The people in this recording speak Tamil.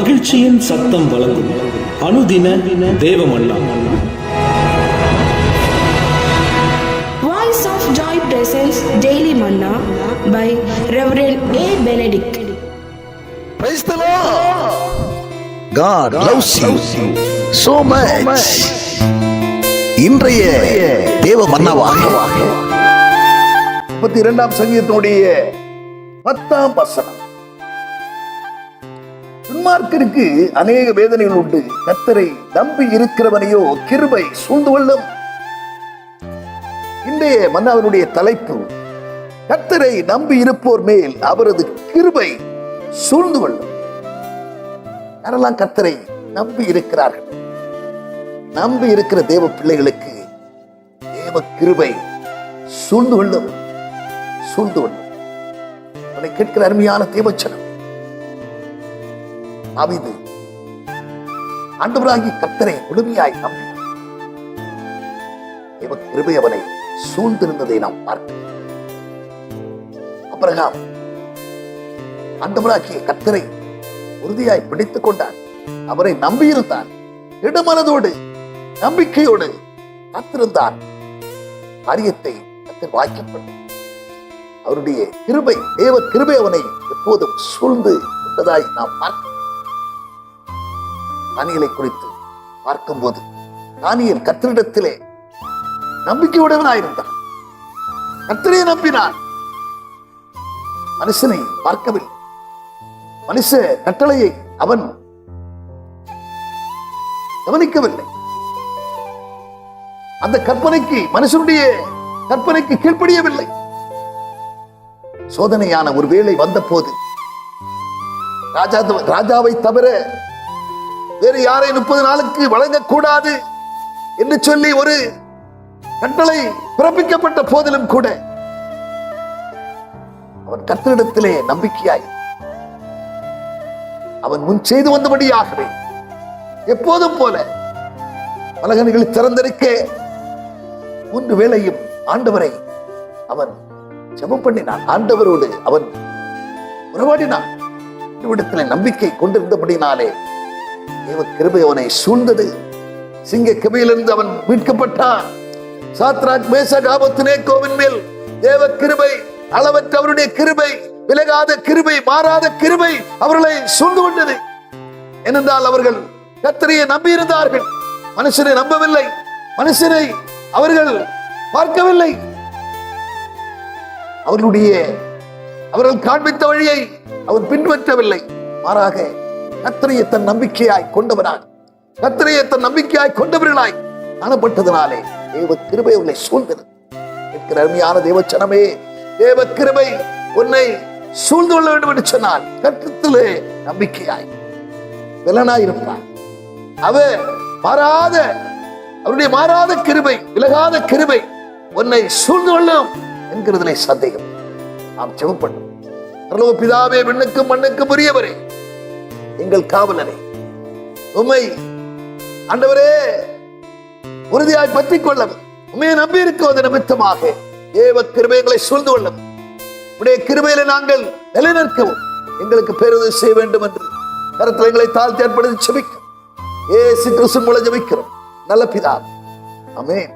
மகிழ்ச்சியின் சத்தம் வழங்கும் அனுதின தேவமல்லா Joy presents Daily Manna by Reverend A. Benedict. Praise the Lord. God loves you so much. இன்றைய தேவ மன்னவாக முப்பத்தி இரண்டாம் சங்கீதத்தினுடைய பத்தாம் வசனம் துன்மார்க்கருக்கு அநேக வேதனைகள் உண்டு. கத்தரை நம்பி இருக்கிறவனையோ கிருபை சூழ்ந்து கொள்ளும். இன்றைய மன்னாவினுடைய தலைப்பு கத்தரை நம்பி இருப்போர் மேல் அவரது கிருபை சூழ்ந்து கொள்ளும். யாரெல்லாம் கத்தரை நம்பி இருக்கிறார்கள்? நம்பி இருக்கிற தேவ பிள்ளைகளுக்கு தேவ கிருபை சூழ்ந்து கொள்ளும். சூழ்ந்து கொள்ளும். உன்னை கேட்கிற அருமையான தேவச்சனம். தாவிது ஆண்டவராகி கத்தரை முழுமையாய் நம்பி. இவன் கிருபை அவனை சூழ்ந்திருந்ததை நாம் பார்க்கிறோம். அப்ரஹாம் ஆண்டவராகிய கத்தரை உறுதியாய் பிடித்துக் கொண்டான். அவரை நம்பியிருந்தான். இடமனதோடு நம்பிக்கையோடு காத்திருந்தான். காரியத்தை கத்தர் வாய்க்கப்பட்டு. அவருடைய கிருபை தேவ கிருபை அவனை எப்போதும் சூழ்ந்து கொண்டதாய் நாம் பார்க்கிறோம். தானியலை குறித்து பார்க்கும்போது தானியல் கத்தரிடத்திலே நம்பிக்கையுடையவனாயிருந்தான். கத்தரையே நம்பினான் மனுஷனை பார்க்கவில்லை. மனுஷ கட்டளையை அவன் கவனிக்கவில்லை. அந்த கற்பனைக்கு மனுஷனுடைய கற்பனைக்கு கீழ்ப்படியவில்லை. சோதனையான ஒரு வேளை வந்த போது ராஜாவை தவிர வேறு யாரை முப்பது நாளுக்கு வழங்கக்கூடாது என்று சொல்லி ஒரு கட்டளை பிறப்பிக்கப்பட்ட போதிலும் கூட அவன் கர்த்தரிடத்திலே நம்பிக்கையாய் அவன் முன் செய்து வந்தபடியாகவே எப்போதும் போல பலகணிகள் திறந்திருக்க மூன்று வேளையும் ஆண்டவரை அவன் ஜெபம் பண்ணினான். ஆண்டவரோடு அவன் உறவாடினான். இடத்திலே நம்பிக்கை கொண்டிருந்தபடினாலே தேவ கிருபை அவனை சூழ்ந்தது. சிங்க கிருபையிலிருந்து அவன் மீட்கப்பட்டான். சாத்ராக் மேசக் ஆபத்தினே கோவின் மேல் தேவ கிருபை அளவற்ற அவருடைய கிருபை விலகாத கிருபை மாறாத கிருபை அவர்களை சூழ்ந்து கொண்டது. ஏனென்றால் அவர்கள் கத்தரையை நம்பியிருந்தார்கள். மனுஷனை நம்பவில்லை. மனுஷனை அவர்கள் பார்க்கவில்லை. அவர்களுடைய அவர்கள் காண்பித்த வழியை அவர் பின்பற்றவில்லை. மாறாக கத்திரையை தன் நம்பிக்கையாய் கொண்டவனாய் கத்திரையை தன் நம்பிக்கையாய் கொண்டவர்களாய் காணப்பட்டதனாலே தேவ கிருபை அவர்களை சூழ்ந்தது இருக்கிற அருமையான தேவச்சனமே தேவ கிருபை உன்னை சூழ்ந்து கொள்ள வேண்டும் என்று சொன்னால் கட்டத்திலே நம்பிக்கையாய் விலனாய் இருப்பான் அவர் மாறாத அவருடைய மாறாத கிருபை விலகாத கிருபை உன்னை சூழ்ந்து கொள்ளும் என்கிறதிலே சந்தேகம். நாம் ஜெபப்படும் பரலோக பிதாவே விண்ணுக்கும் மண்ணுக்கும் உரியவரே எங்கள் காவலரே. உமை ஆண்டவரே உறுதியாய் பற்றிக் கொள்ளவும் உண்மையை நம்பி இருக்குவது நிமித்தமாக தேவ கிருபைகளை சூழ்ந்து கொள்ளும் உடைய கிருபையில நாங்கள் நிலைநிற்கவும். எங்களுக்கு பேருதவி செய்ய வேண்டும் என்று கருத்தில் எங்களை தாழ்த்தி ஏற்படுத்தி செபிக்கும் ஏ கிறிஸ்து மூலம் ஜபிக்கிறோம். நல்ல பிதா. அமேன்